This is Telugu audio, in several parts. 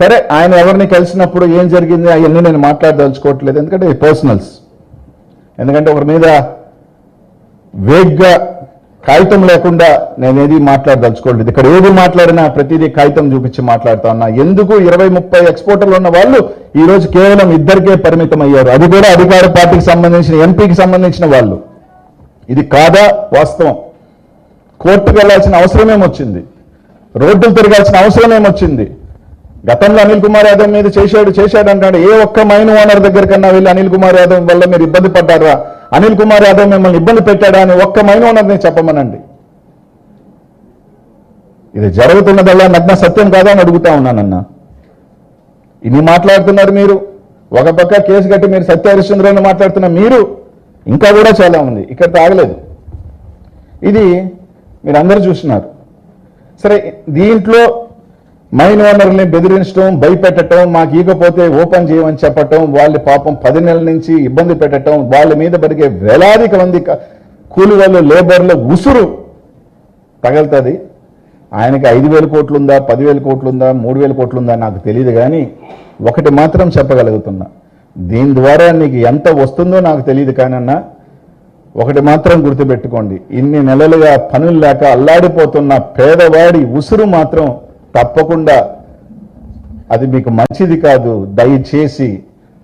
సరే ఆయన ఎవరిని కలిసినప్పుడు ఏం జరిగింది అవన్నీ నేను మాట్లాడదలుచుకోవట్లేదు. ఎందుకంటే పర్సనల్స్ ఎందుకంటే ఒకరి మీద వేగ్గా కాగితం లేకుండా నేను ఏది మాట్లాడదలుచుకోలేదు ఇక్కడ ఏది మాట్లాడినా ప్రతిదీ కాగితం చూపించి మాట్లాడుతా ఉన్నా. ఎందుకు ఇరవై ముప్పై ఎక్స్పోర్టర్లు ఉన్న వాళ్ళు ఈ రోజు కేవలం ఇద్దరికే పరిమితం అయ్యారు? అది కూడా అధికార పార్టీకి సంబంధించిన ఎంపీకి సంబంధించిన వాళ్ళు. ఇది కాదా? వాస్తవం. కోర్టుకు వెళ్ళాల్సిన అవసరం ఏమొచ్చింది రోడ్డులు తిరగాల్సిన అవసరం ఏమొచ్చింది గతంలో అనిల్ కుమార్ యాదవ్ మీద చేశాడు చేశాడు అంటాడు. ఏ ఒక్క మైన్ ఓనర్ దగ్గర కన్నా వెళ్ళి అనిల్ కుమార్ యాదవ్ వల్ల మీరు ఇబ్బంది పడ్డారా? అనిల్ కుమార్ యాదవ్ మిమ్మల్ని ఇబ్బంది పెట్టాడా అని ఒక్క మైన్ ఓనర్ని చెప్పమనండి. ఇది జరుగుతున్నదల్లా నగ్న సత్యం కాదా అని అడుగుతా ఉన్నానన్న. ఇన్ని మాట్లాడుతున్నారు మీరు. ఒక పక్క కేసు కట్టి మీరు సత్య హరిశ్చంద్రని మాట్లాడుతున్న మీరు ఇంకా కూడా చాలా ఉంది. ఇక్కడ తాగలేదు. ఇది మీరు అందరూ చూస్తున్నారు. సరే దీంట్లో మైన్ ఓనర్ని బెదిరించడం భయపెట్టడం మాకు ఈగపోతే ఓపెన్ చేయమని చెప్పటం వాళ్ళ పాపం పది నెలల నుంచి ఇబ్బంది పెట్టడం వాళ్ళ మీద పడిగే వేలాదిక మంది కూలి వాళ్ళు లేబర్ల ఉసురు తగలుతుంది. ఆయనకి ఐదు వేల కోట్లు ఉందా పదివేల కోట్లు ఉందా మూడు వేల కోట్లుందా నాకు తెలియదు కానీ ఒకటి మాత్రం చెప్పగలుగుతున్నా. దీని ద్వారా నీకు ఎంత వస్తుందో నాకు తెలియదు కానన్నా ఒకటి మాత్రం గుర్తుపెట్టుకోండి. ఇన్ని నెలలుగా పనులు లేక అల్లాడిపోతున్న పేదవాడి ఉసురు మాత్రం తప్పకుండా అది మీకు మంచిది కాదు. దయచేసి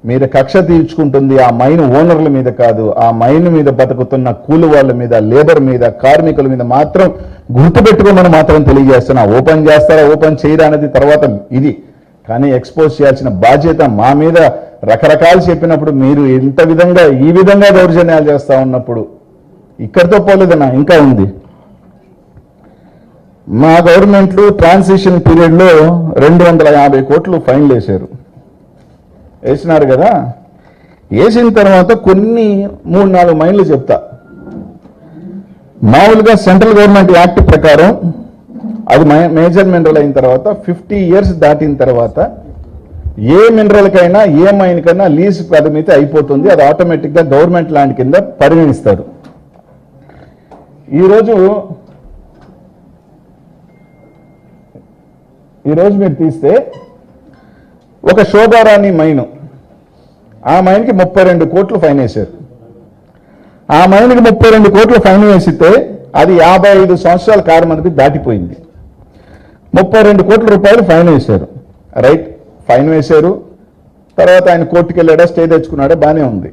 మీరు కక్ష తీర్చుకుంటుంది. ఆ మైన్ ఓనర్ల మీద కాదు. ఆ మైన్ మీద బతుకుతున్న కూలి వాళ్ళ మీద లేబర్ మీద కార్మికుల మీద మాత్రం గుర్తుపెట్టుకోమని మాత్రం తెలియజేస్తున్నా. ఓపెన్ చేస్తారా ఓపెన్ చేయరా అనేది తర్వాత ఇది. కానీ ఎక్స్పోజ్ చేయాల్సిన బాధ్యత మా మీద రకరకాలు చెప్పినప్పుడు మీరు ఇంత విధంగా ఈ విధంగా దౌర్జన్యాలు చేస్తా ఉన్నప్పుడు ఇక్కడితో పోలేదన్నా ఇంకా ఉంది. మా గవర్నమెంట్లు ట్రాన్సిషన్ పీరియడ్లో రెండు వందల యాభై కోట్లు ఫైన్లు వేశారు. వేసినారు కదా? వేసిన తర్వాత కొన్ని మూడు నాలుగు మైన్లు చెప్తా. మామూలుగా సెంట్రల్ గవర్నమెంట్ యాక్ట్ ప్రకారం అది మేజర్ మినరల్ అయిన తర్వాత ఫిఫ్టీ ఇయర్స్ దాటిన తర్వాత ఏ మినరల్కైనా ఏ మైన్కైనా లీజ్ పరిమితి అయిపోతుంది. అది ఆటోమేటిక్గా గవర్నమెంట్ ల్యాండ్ కింద పరిగణిస్తారు. ఈరోజు ఈరోజు మీరు తీస్తే ఒక శోభారాణి మైను. ఆ మైన్కి ముప్పై రెండు కోట్లు ఫైన్ వేశారు. ఆ మైన్కి ముప్పై రెండు కోట్లు ఫైన్ వేసితే అది యాభై ఐదు సంవత్సరాల కారణమనికి దాటిపోయింది. ముప్పై రెండు కోట్ల రూపాయలు ఫైన్ వేశారు. రైట్ ఫైన్ వేశారు. తర్వాత ఆయన కోర్టుకు వెళ్ళాడా స్టే తెచ్చుకున్నాడా బాగానే ఉంది.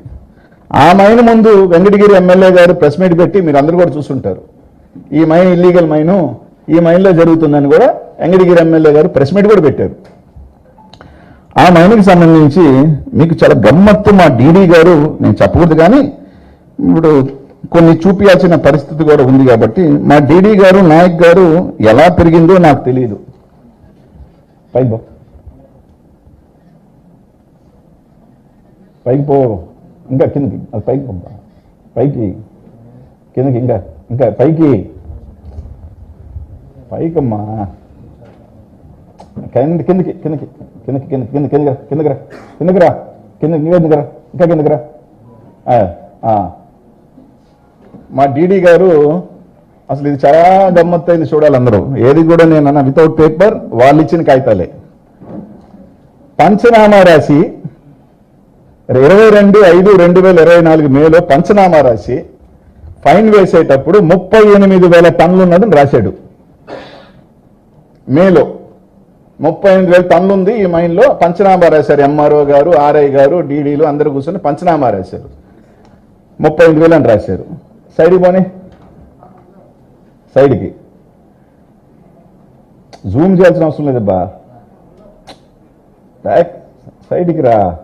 ఆ మైన్ ముందు వెంకటగిరి ఎమ్మెల్యే గారు ప్రెస్ మీట్ పెట్టి మీరు అందరూ కూడా చూసుంటారు. ఈ మైన్ ఇల్లీగల్ మైను ఈ మైన్లో జరుగుతుందని కూడా వెంకటగిరి ఎమ్మెల్యే గారు ప్రెస్ మీట్ కూడా పెట్టారు. ఆ మైన్కి సంబంధించి మీకు చాలా గమ్మత్తు మా డీడీ గారు నేను చెప్పకూడదు కానీ ఇప్పుడు కొన్ని చూపించాల్సిన పరిస్థితి కూడా ఉంది కాబట్టి మా డీడీ గారు నాయక్ గారు ఎలా పెరిగిందో నాకు తెలియదు పైకి పో. పైకి పో. ఇంకా కిందకి అది పైకి పో. పైకి కిందకి ఇంకా ఇంకా పైకి. పైకమ్మా. కింద కిందకి కిందకి కిందకి కింద కింద కిందకి కిందకి రా కిందకి రా కింద కిందకి రా ఇంకా కిందకి రా మా డీడీ గారు అసలు ఇది చాలా గమ్మత్తైంది చూడాలి అందరూ ఏది కూడా నేను అన్న వితౌట్ పేపర్ వాళ్ళు ఇచ్చిన కాగితాలే పంచనామా రాసి ఇరవై రెండు ఐదు రెండు వేల ఇరవై నాలుగు మేలో పంచనామా రాసి ఫైన్ వేసేటప్పుడు ముప్పై ఎనిమిది వేల టన్నులు ఉన్నదని రాశాడు మేలో ముప్పై ఎనిమిది వేల టన్నులు ఉంది ఈ మైన్లో. పంచనామా రాశారు ఎంఆర్ఓ గారు ఆర్ఐ గారు డీడీలు అందరూ కూర్చొని పంచనామా రాశారు. ముప్పై ఎనిమిది వేలు అని రాశారు. సైడ్కి పోనీ. సైడ్కి. జూమ్ చేయాల్సిన అవసరం లేదబ్బా. బ్యాక్ సైడ్కి రా.